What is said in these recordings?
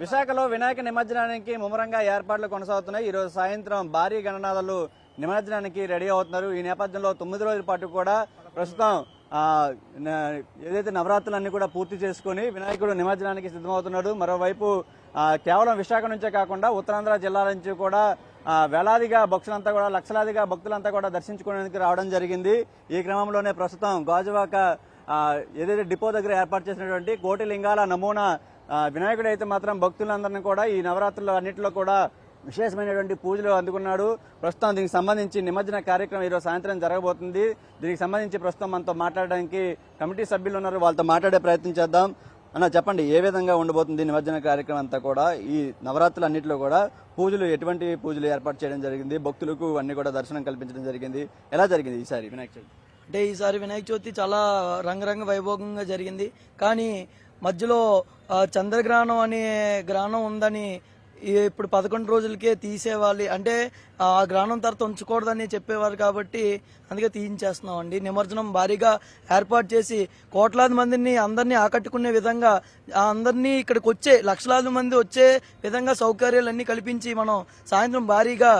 విశాఖలో వినాయక నిమజ్జనానికి ముమ్మరంగా ఏర్పాట్లు కొనసాగుతున్నాయి. ఈరోజు సాయంత్రం భారీ గణనాథాలు నిమజ్జనానికి రెడీ అవుతున్నారు. ఈ నేపథ్యంలో తొమ్మిది రోజుల పాటు కూడా ప్రస్తుతం ఏదైతే నవరాత్రులు ఏదైతే నవరాత్రులన్నీ కూడా పూర్తి చేసుకుని వినాయకుడు నిమజ్జనానికి సిద్ధమవుతున్నాడు. మరోవైపు కేవలం విశాఖ నుంచే కాకుండా ఉత్తరాంధ్ర జిల్లాల నుంచి కూడా వేలాదిగా భక్తులంతా కూడా లక్షలాదిగా భక్తులంతా కూడా దర్శించుకోవడానికి రావడం జరిగింది. ఈ క్రమంలోనే ప్రస్తుతం గాజువాక ఏదైతే డిపో దగ్గర ఏర్పాటు చేసినటువంటి కోటి లింగాల నమూనా వినాయకుడు అయితే మాత్రం భక్తులందరినీ కూడా ఈ నవరాత్రులు అన్నింటిలో కూడా విశేషమైనటువంటి పూజలు అందుకున్నాడు. ప్రస్తుతం దీనికి సంబంధించి నిమజ్జన కార్యక్రమం ఈరోజు సాయంత్రం జరగబోతుంది. దీనికి సంబంధించి ప్రస్తుతం మనతో మాట్లాడడానికి కమిటీ సభ్యులు ఉన్నారు. వాళ్ళతో మాట్లాడే ప్రయత్నం చేద్దాం. అన్న చెప్పండి ఏ విధంగా ఉండబోతుంది నిమజ్జన కార్యక్రమం అంతా కూడా? ఈ నవరాత్రులు అన్నింటిలో కూడా పూజలు ఎటువంటి పూజలు ఏర్పాటు చేయడం జరిగింది? భక్తులకు అన్ని కూడా దర్శనం కల్పించడం జరిగింది. ఎలా జరిగింది ఈసారి వినాయక చవితి? అంటే ఈసారి వినాయక చవితి చాలా రంగరంగ వైభోగంగా జరిగింది. కానీ మధ్యలో చంద్రగ్రహణం అనే గ్రహణం ఉందని ఇప్పుడు పదకొండు రోజులకే తీసేవాలి. అంటే ఆ గ్రహణం తర్వాత ఉంచకూడదని చెప్పేవారు కాబట్టి అందుకే తీయించేస్తున్నాం అండి నిమజ్జనం భారీగా ఏర్పాటు చేసి కోట్లాది మందిని అందరినీ ఆకట్టుకునే విధంగా అందరినీ ఇక్కడికి వచ్చే లక్షలాది మంది వచ్చే విధంగా సౌకర్యాలన్నీ కల్పించి మనం సాయంత్రం భారీగా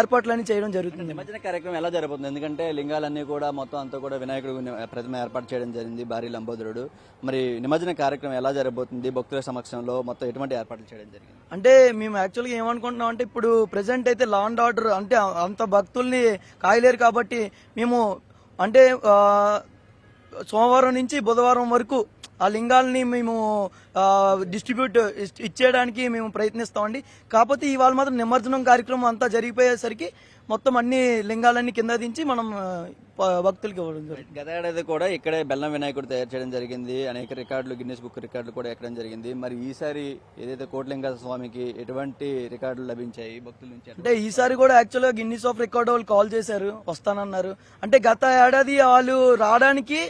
ఏర్పాట్లన్నీ చేయడం జరుగుతుంది. నిమజ్జన కార్యక్రమం ఎలా జరగబోతుంది? ఎందుకంటే లింగాలన్నీ కూడా మొత్తం అంతా కూడా వినాయకుడు ప్రతిమ ఏర్పాటు చేయడం జరిగింది భారీ లంబోదరుడు. మరి నిమజ్జన కార్యక్రమం ఎలా జరగబోతుంది? భక్తుల సమక్షంలో మొత్తం ఎటువంటి ఏర్పాట్లు చేయడం జరిగింది? అంటే మేము యాక్చువల్గా ఏమనుకుంటున్నాం అంటే ఇప్పుడు ప్రెసెంట్ అయితే లా అండ్ ఆర్డర్ అంటే అంత భక్తుల్ని కాయలేరు కాబట్టి మేము అంటే సోమవారం నుంచి బుధవారం వరకు ఆ లింగాల్ని మేము డిస్ట్రిబ్యూట్ ఇచ్చేయడానికి మేము ప్రయత్నిస్తామండి కాకపోతే ఇవాళ మాత్రం నిమజ్జనం కార్యక్రమం అంతా జరిగిపోయేసరికి మొత్తం అన్ని లింగాలన్నీ కింద దించి మనం భక్తులకి ఇవ్వడం గత ఏడాది కూడా ఇక్కడే బెల్లం వినాయకుడు తయారు చేయడం జరిగింది. అనేక రికార్డులు గిన్నెస్ బుక్ రికార్డులు కూడా ఎక్కడం జరిగింది. మరి ఈసారి ఏదైతే కోట్లింగ స్వామికి ఎటువంటి రికార్డులు లభించాయి భక్తుల నుంచి? అంటే ఈసారి కూడా యాక్చువల్గా గిన్నీస్ ఆఫ్ రికార్డ్ వాళ్ళు కాల్ చేశారు వస్తానన్నారు. అంటే గత ఏడాది వాళ్ళు రావడానికి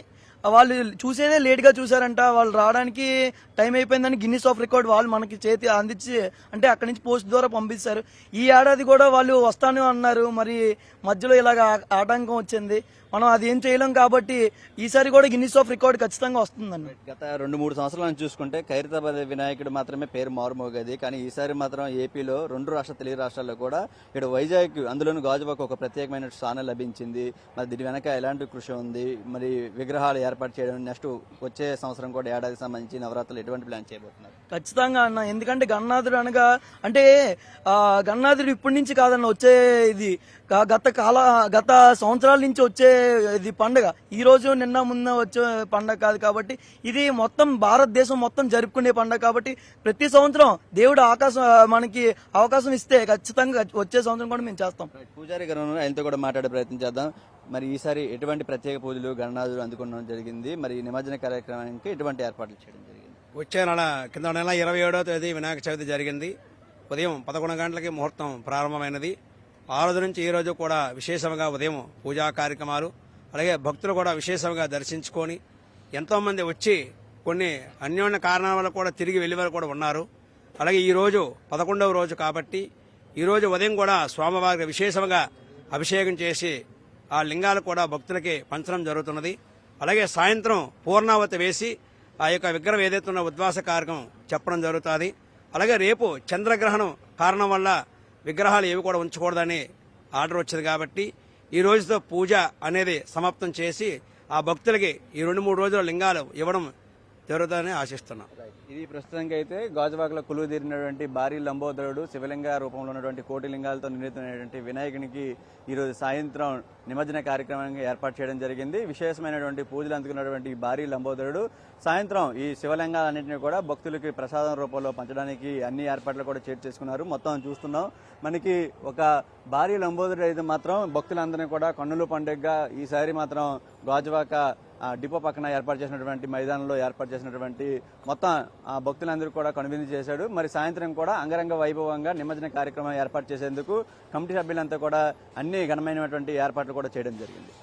వాళ్ళు చూసేదే లేట్గా చూసారంట. వాళ్ళు రావడానికి టైం అయిపోయిందని గిన్నీస్ ఆఫ్ రికార్డ్ వాళ్ళు మనకి చేతి అందించి అంటే అక్కడి నుంచి పోస్ట్ ద్వారా పంపిస్తారు. ఈ ఏడాది కూడా వాళ్ళు వస్తాను అన్నారు. మరి మధ్యలో ఇలాగ ఆటంకం వచ్చింది. మనం అది ఏం చేయలేం కాబట్టి ఈసారి కూడా గిన్నీస్ ఆఫ్ రికార్డ్ ఖచ్చితంగా వస్తుందండి. గత రెండు మూడు సంవత్సరాల నుంచి చూసుకుంటే ఖైరతాబాద్ వినాయకుడు మాత్రమే పేరు మారుమోగేది. కానీ ఈసారి మాత్రం ఏపీలో రెండు రాష్ట్ర తెలుగు రాష్ట్రాల్లో కూడా ఇక్కడ వైజాగ్ అందులోని గాజువాక ఒక ప్రత్యేకమైన స్థానం లభించింది. మరి దీని వెనక ఎలాంటి కృషి ఉంది? మరి విగ్రహాలు ఏర్పాటు చేయడం నెక్స్ట్ వచ్చే సంవత్సరం కూడా ఏడాదికి సంబంధించి నవరాత్రులు ఎటువంటి ప్లాన్ చేయబోతున్నారు? ఖచ్చితంగా అన్న. ఎందుకంటే గన్నాథుడు అనగా అంటే ఆ గన్నాథుడు ఇప్పటి నుంచి కాదన్న వచ్చే ఇది గత కాల గత సంవత్సరాల నుంచి వచ్చే ఇది పండుగ. ఈ రోజు నిన్న మొన్న వచ్చే పండగ కాదు కాబట్టి ఇది మొత్తం భారతదేశం మొత్తం జరుపుకునే పండగ కాబట్టి ప్రతి సంవత్సరం దేవుడు ఆకాశం మనకి అవకాశం ఇస్తే ఖచ్చితంగా వచ్చే సంవత్సరం కూడా మేము చేస్తాం. పూజారి గారు. ఆయనతో కూడా మాట్లాడే ప్రయత్నం చేద్దాం. మరి ఈసారి ఎటువంటి ప్రత్యేక పూజలు గణనాథులు అందుకోవడం జరిగింది. మరి నిమజ్జన కార్యక్రమానికి ఎటువంటి ఏర్పాట్లు చేయడం జరిగింది? వచ్చే నెల కింద నెల ఇరవై ఏడవ తేదీ వినాయక చవితి జరిగింది. ఉదయం పదకొండు గంటలకి ముహూర్తం ప్రారంభమైనది. ఆ రోజు నుంచి ఈ రోజు కూడా విశేషంగా ఉదయం పూజా కార్యక్రమాలు అలాగే భక్తులు కూడా విశేషంగా దర్శించుకొని ఎంతోమంది వచ్చి కొన్ని అన్యోన్య కారణాల వల్ల కూడా తిరిగి వెళ్ళి వారు కూడా ఉన్నారు. అలాగే ఈరోజు పదకొండవ రోజు కాబట్టి ఈ రోజు ఉదయం కూడా స్వామివారికి విశేషంగా అభిషేకం చేసి ఆ లింగాలు కూడా భక్తులకి పంచడం జరుగుతున్నది. అలాగే సాయంత్రం పూర్ణావతి వేసి ఆ యొక్క విగ్రహం ఏదైతే ఉన్న ఉద్వాస కార్యక్రమం చెప్పడం జరుగుతుంది. అలాగే రేపు చంద్రగ్రహణం కారణం వల్ల విగ్రహాలు ఏవి కూడా ఉంచకూడదని ఆర్డర్ వచ్చింది కాబట్టి ఈ రోజుతో పూజ అనేది సమాప్తం చేసి ఆ భక్తులకి ఈ రెండు మూడు రోజుల లింగాలు ఇవ్వడం జరుగుతుందని ఆశిస్తున్నాం. ఇది ప్రస్తుతానికి అయితే గాజువాకలో కొలువు తీరినటువంటి భారీ లంబోదరుడు శివలింగ రూపంలో ఉన్నటువంటి కోటి లింగాలతో నిర్మితమైనటువంటి వినాయకునికి ఈరోజు సాయంత్రం నిమజ్జన కార్యక్రమాన్ని ఏర్పాటు చేయడం జరిగింది. విశేషమైనటువంటి పూజలు అందుకున్నటువంటి భారీ లంబోదరుడు సాయంత్రం ఈ శివలింగాలన్నింటినీ కూడా భక్తులకి ప్రసాదం రూపంలో పంచడానికి అన్ని ఏర్పాట్లు కూడా చేర్చేసుకున్నారు చేసుకున్నారు. మొత్తం చూస్తున్నాం. మనకి ఒక భారీ లంబోదరుడు అయితే మాత్రం భక్తులందరినీ కూడా కన్నుల పండుగగా ఈసారి మాత్రం గాజువాక డిపో పక్కన ఏర్పాటు చేసినటువంటి మైదానంలో ఏర్పాటు చేసినటువంటి మొత్తం ఆ భక్తులందరూ కూడా కనువిందు చేశాడు. మరి సాయంత్రం కూడా అంగరంగ వైభవంగా నిమజ్జన కార్యక్రమం ఏర్పాటు చేసేందుకు కమిటీ సభ్యులంతా కూడా అన్ని ఘనమైనటువంటి ఏర్పాట్లు కూడా చేయడం జరిగింది.